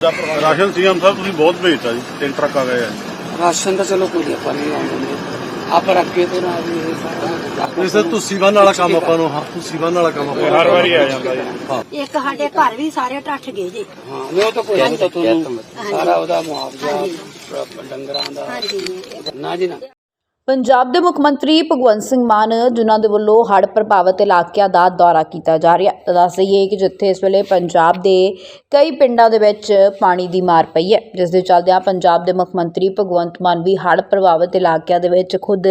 Ration CM ਸਾਹਿਬ ਤੁਸੀਂ ਬਹੁਤ ਭੇਜਤਾ ਜੀ ਤਿੰਨ ਟਰੱਕ ਆ ਗਏ ਆ। ਰਾਸ਼ਨ ਤਾਂ ਚਲੋ ਕੋਈ ਆਪਾਂ ਨਹੀਂ ਆਉਂਦੇ ਆ ਪਰ ਅੱਗੇ ਤੋਂ ਨਾ ਵੀ ਇਹ ਸਾਰਾ ਤੁਸੀਂ ਬੰਨ ਵਾਲਾ ਕੰਮ ਆਪਾਂ ਨੂੰ ਹਾਂ ਤੁਸੀਂ ਬੰਨ ਵਾਲਾ ਕੰਮ ਆਪਾਂ ਨੂੰ ਹਰ ਵਾਰੀ ਆ ਜਾਂਦਾ ਜੀ। ਇੱਕ ਸਾਡੇ ਘਰ ਵੀ ਸਾਰੇ ਟੱਠ ਗਏ ਜੀ। ਹਾਂ ਉਹ ਤਾਂ ਕੋਈ ਨਹੀਂ ਤਾਂ ਤੁਹਾਨੂੰ ਸਾਰਾ ਉਹਦਾ ਮੁਆਵਜ਼ਾ। ਡੰਗਰਾਂ ਦਾ। ਨਾ ਜੀ ਨਾ। ਪੰਜਾਬ ਦੇ ਮੁੱਖ ਮੰਤਰੀ ਭਗਵੰਤ ਸਿੰਘ ਮਾਨ, ਜਿਨ੍ਹਾਂ ਦੇ ਵੱਲੋਂ ਹੜ੍ਹ ਪ੍ਰਭਾਵਿਤ ਇਲਾਕਿਆਂ ਦਾ ਦੌਰਾ ਕੀਤਾ ਜਾ ਰਿਹਾ ਤਾਂ ਦੱਸ ਦਈਏ ਕਿ ਜਿੱਥੇ ਇਸ ਵੇਲੇ ਪੰਜਾਬ ਦੇ ਕਈ ਪਿੰਡਾਂ ਦੇ ਵਿੱਚ ਪਾਣੀ ਦੀ ਮਾਰ ਪਈ ਹੈ, ਜਿਸ ਦੇ ਚੱਲਦਿਆਂ ਪੰਜਾਬ ਦੇ ਮੁੱਖ ਮੰਤਰੀ ਭਗਵੰਤ ਮਾਨ ਵੀ ਹੜ੍ਹ ਪ੍ਰਭਾਵਿਤ ਇਲਾਕਿਆਂ ਦੇ ਵਿੱਚ ਖੁਦ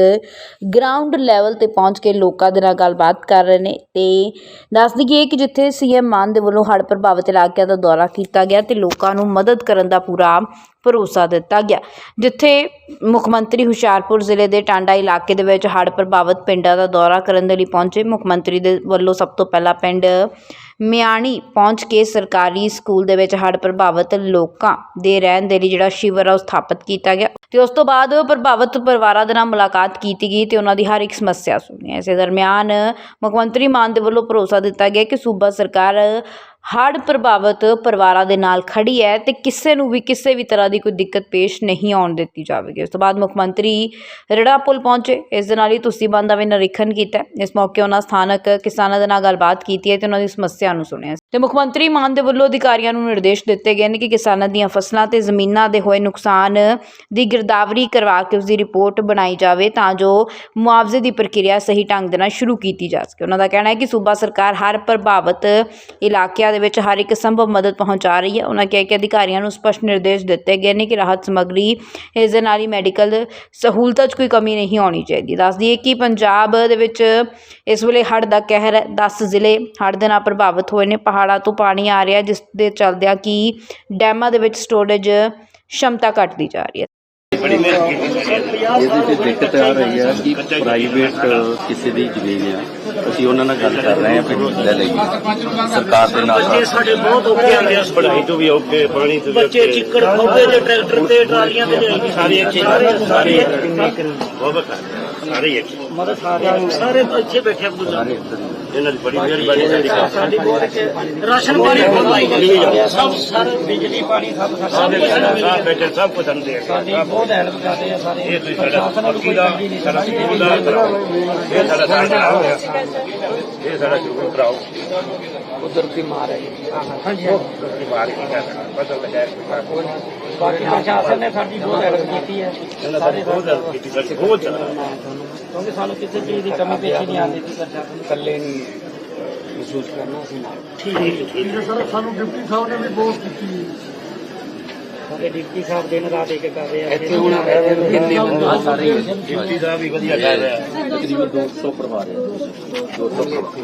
ਗਰਾਊਂਡ ਲੈਵਲ ਤੇ ਪਹੁੰਚ ਕੇ ਲੋਕਾਂ ਦੇ ਨਾਲ ਗੱਲਬਾਤ ਕਰ ਰਹੇ ਨੇ। ਤੇ ਦੱਸ ਦਈਏ ਕਿ ਜਿੱਥੇ ਸੀਐਮ ਮਾਨ ਦੇ ਵੱਲੋਂ ਹੜ੍ਹ ਪ੍ਰਭਾਵਿਤ ਇਲਾਕਿਆਂ ਦਾ ਦੌਰਾ ਕੀਤਾ ਗਿਆ, ਤੇ ਲੋਕਾਂ ਨੂੰ ਮਦਦ ਕਰਨ ਦਾ ਪੂਰਾ ਭਰੋਸਾ ਦਿੱਤਾ ਗਿਆ, ਜਿੱਥੇ ਮੁੱਖ ਮੰਤਰੀ ਹੁਸ਼ਿਆਰਪੁਰ ਜ਼ਿਲ੍ਹੇ ਦੇ ਟਾਂਡਾ ਇਲਾਕੇ ਦੇ ਵਿੱਚ ਹੜ੍ਹ ਪ੍ਰਭਾਵਿਤ ਪਿੰਡਾਂ ਦਾ ਦੌਰਾ ਕਰਨ ਦੇ ਲਈ ਪਹੁੰਚੇ ਮੁੱਖ ਮੰਤਰੀ ਦੇ ਵੱਲੋਂ ਸਭ ਤੋਂ ਪਹਿਲਾਂ ਪਿੰਡ ਮਿਆਣੀ ਪਹੁੰਚ ਕੇ ਸਰਕਾਰੀ ਸਕੂਲ ਦੇ ਵਿੱਚ ਹੜ੍ਹ ਪ੍ਰਭਾਵਿਤ ਲੋਕਾਂ ਦੇ ਰਹਿਣ ਦੇ ਲਈ ਜਿਹੜਾ ਸ਼ਿਵਰ ਆ ਉਹ ਸਥਾਪਿਤ ਕੀਤਾ ਗਿਆ ਤੇ ਉਸ ਤੋਂ ਬਾਅਦ ਪ੍ਰਭਾਵਿਤ ਪਰਿਵਾਰਾਂ ਦੇ ਨਾਲ ਮੁਲਾਕਾਤ ਕੀਤੀ ਗਈ ਤੇ ਉਹਨਾਂ ਦੀ ਹਰ ਇੱਕ ਸਮੱਸਿਆ ਸੁਣੀ। ਇਸੇ ਦਰਮਿਆਨ ਮੁੱਖ ਮੰਤਰੀ ਮਾਨ ਦੇ ਵੱਲੋਂ ਭਰੋਸਾ ਦਿੱਤਾ ਗਿਆ ਕਿ ਸੂਬਾ ਸਰਕਾਰ ਹੜ੍ਹ ਪ੍ਰਭਾਵਿਤ ਪਰਿਵਾਰਾਂ ਦੇ ਨਾਲ ਖੜੀ ਹੈ ਤੇ ਕਿਸੇ ਨੂੰ ਵੀ ਕਿਸੇ ਵੀ ਤਰ੍ਹਾਂ ਦੀ ਕੋਈ ਦਿੱਕਤ ਪੇਸ਼ ਨਹੀਂ ਆਉਣ ਦਿੱਤੀ ਜਾਵੇਗੀ। ਉਸ ਤੋਂ ਬਾਅਦ ਮੁੱਖ ਮੰਤਰੀ ਰੜਾ ਪੁਲ ਪਹੁੰਚੇ। ਇਸ ਦੇ ਨਾਲ ਹੀ ਤੁਸੀਂ ਬੰਦਾ ਵੀ ਨਿਰੀਖਣ ਕੀਤਾ। ਇਸ ਮੌਕੇ ਉਹਨਾਂ ਸਥਾਨਕ ਕਿਸਾਨਾਂ ਦੇ ਨਾਲ ਗੱਲਬਾਤ ਕੀਤੀ ਹੈ ਤੇ ਉਹਨਾਂ ਦੀ ਸਮੱਸਿਆ ਨੂੰ ਸੁਣਿਆ ਤੇ ਮੁੱਖ ਮੰਤਰੀ ਮਾਨ ਦੇ ਵੱਲੋਂ ਅਧਿਕਾਰੀਆਂ ਨੂੰ ਨਿਰਦੇਸ਼ ਦਿੱਤੇ ਗਏ ਨੇ ਕਿ ਕਿਸਾਨਾਂ ਦੀਆਂ ਫਸਲਾਂ ਤੇ ਜ਼ਮੀਨਾਂ ਦੇ ਹੋਏ ਨੁਕਸਾਨ ਦੀ ਗਿਰਦਾਵਰੀ ਕਰਵਾ ਕੇ ਉਸ ਦੀ ਰਿਪੋਰਟ ਬਣਾਈ ਜਾਵੇ ਤਾਂ ਜੋ ਮੁਆਵਜ਼ੇ ਦੀ ਪ੍ਰਕਿਰਿਆ ਸਹੀ ਢੰਗ ਦੇ ਨਾਲ ਸ਼ੁਰੂ ਕੀਤੀ ਜਾ ਸਕੇ। ਉਹਨਾਂ ਦਾ ਕਹਿਣਾ ਹੈ ਕਿ ਸੂਬਾ ਸਰਕਾਰ ਹਰ ਪ੍ਰਭਾਵਿਤ ਇਲਾਕਿਆਂ ਦੇ ਵਿੱਚ ਹਰ ਇੱਕ ਸੰਭਵ ਮਦਦ ਪਹੁੰਚਾ ਰਹੀ ਹੈ। ਉਹਨਾਂ ਕਿਹਾ ਕਿ ਅਧਿਕਾਰੀਆਂ ਨੂੰ ਸਪਸ਼ਟ ਨਿਰਦੇਸ਼ ਦਿੱਤੇ ਗਏ ਨੇ ਕਿ ਰਾਹਤ ਸਮੱਗਰੀ ਇਸ ਦੇ ਨਾਲ ਹੀ ਮੈਡੀਕਲ ਸਹੂਲਤਾਂ 'ਚ ਕੋਈ ਕਮੀ ਨਹੀਂ ਆਉਣੀ ਚਾਹੀਦੀ। ਦੱਸ ਦਈਏ ਕਿ ਪੰਜਾਬ ਦੇ ਵਿੱਚ ਇਸ ਵੇਲੇ ਹੜ੍ਹ ਦਾ ਕਹਿਰ ਹੈ। 10 ਜ਼ਿਲ੍ਹੇ ਹੜ੍ਹ ਦੇ ਨਾਲ ਪ੍ਰਭਾਵਿਤ ਹੋਏ ਨੇ। ਪਹਾੜਾਂ ਤੋਂ ਪਾਣੀ ਆ ਰਿਹਾ ਜਿਸ ਦੇ ਚੱਲਦਿਆਂ ਕਿ ਡੈਮਾਂ ਦੇ ਵਿੱਚ ਸਟੋਰੇਜ ਸ਼ਮਤਾ ਘਟਦੀ ਜਾ ਰਹੀ ਹੈ। ਇਹਦੀ ਤੇ ਦਿੱਕਤ ਆ ਰਹੀ ਹੈ ਕਿ ਪ੍ਰਾਈਵੇਟ ਕਿਸੇ ਦੀ ਜ਼ਮੀਨ ਆ ਅਸੀਂ ਉਹਨਾਂ ਨਾਲ ਗੱਲ ਕਰ ਰਹੇ ਹਾਂ ਫਿਰ ਲੈ ਲਈ। ਸਰਕਾਰ ਦੇ ਨਾਲ ਬੱਚੇ ਸਾਡੇ ਬਹੁਤ ਔਖੇ ਆਉਂਦੇ ਆ ਪੜਾਈ ਤੋਂ ਵੀ ਔਖੇ ਪਾਣੀ ਤੋਂ ਵੀ ਬੱਚੇ। ਚਿੱਕੜ ਖੋਦੇ ਦੇ ਟਰੈਕਟਰ ਤੇ ਟਰਾਲੀਆਂ ਤੇ। ਲਿਆਈ ਸਾਰੇ ਇੱਥੇ ਸਾਰੇ ਸਾਰੇ ਬਹੁਤ ਸਾਰੇ ਇੱਥੇ ਮਦਦ ਸਾਰੇ ਸਾਰੇ ਇੱਥੇ ਬੈਠੇ ਆ। ਇਹਨਾਂ ਦੀ ਬੜੀ ਮਿਹਰਬਾਨੀ ਸਾਡੀ ਸਾਡੀ ਬਹੁਤ ਇੱਥੇ ਰਾਸ਼ਨ ਪਾਣੀ ਬਹੁਤ ਸਭ ਸਾਰੇ ਬਿਜਲੀ ਪਾਣੀ ਸਭ ਸਭ ਕੁਛ ਸਾਹ ਬੈਠੇ ਸਭ ਕੁਝ ਅੰਦੇ ਆ। ਸਾਡੀ ਬਹੁਤ ਹੈਲਪ ਕਰਦੇ ਆ ਸਾਰੇ। ਇਹ ਤੁਸੀਂ ਸਾਡਾ ਤੰਗੀ ਨਹੀਂ ਸਾਡਾ ਸਕੂਲ ਦਾ ਇਹ ਸਾਡਾ ਸਾਡਾ ਹੋਇਆ ਇਹ ਸਾਡਾ ਸ਼ੁਕਰ ਮਾਰ ਹੈ ਜੀ। ਹਾਂਜੀ ਦੀ ਮਾਰ ਕੀ ਕਰ ਬਦਲ ਲਗਾਇਆ ਬਾਕੀ ਪ੍ਰਸ਼ਾਸਨ ਨੇ ਸਾਡੀ ਬਹੁਤ ਹੈਲਪ ਕੀਤੀ ਹੈ। ਇਹਨਾਂ ਸਾਡੀ ਬਹੁਤ ਹੈਲਪ ਕੀਤੀ। ਸਾਡੀ ਬਹੁਤ ਜ਼ਿਆਦਾ ਕਿਉਂਕਿ ਸਾਨੂੰ ਕਿਸੇ ਚੀਜ਼ ਦੀ ਕਮੀ ਪੇਸ਼ੀ ਨਹੀਂ ਆਉਂਦੀ। ਸੀ ਪ੍ਰਸ਼ਾਸਨ ਨਹੀਂ ਮਹਿਸੂਸ ਕਰਨਾ ਸੀ ਨਾਲ ਠੀਕ ਹੈ ਠੀਕ ਹੈ ਸਰ ਸਾਨੂੰ ਡਿਪਟੀ ਸਾਹਿਬ ਨੇ ਵੀ ਬਹੁਤ ਕੀਤੀ ਸਾਡੇ ਡਿਪਟੀ ਸਾਹਿਬ ਦਿਨ ਰਾਤ ਇੱਕ ਕਰ ਰਹੇ ਆ। ਇੱਥੇ ਹੁਣ ਕਿੰਨੇ ਬੰਦੇ ਸਾਰੇ। ਡਿਪਟੀ ਦਾ ਵੀ ਵਧੀਆ ਕਰ ਰਿਹਾ। ਤਕਰੀਬਨ 200 ਪਰਿਵਾਰ ਹੈ। 200 ਪਰਿਵਾਰ।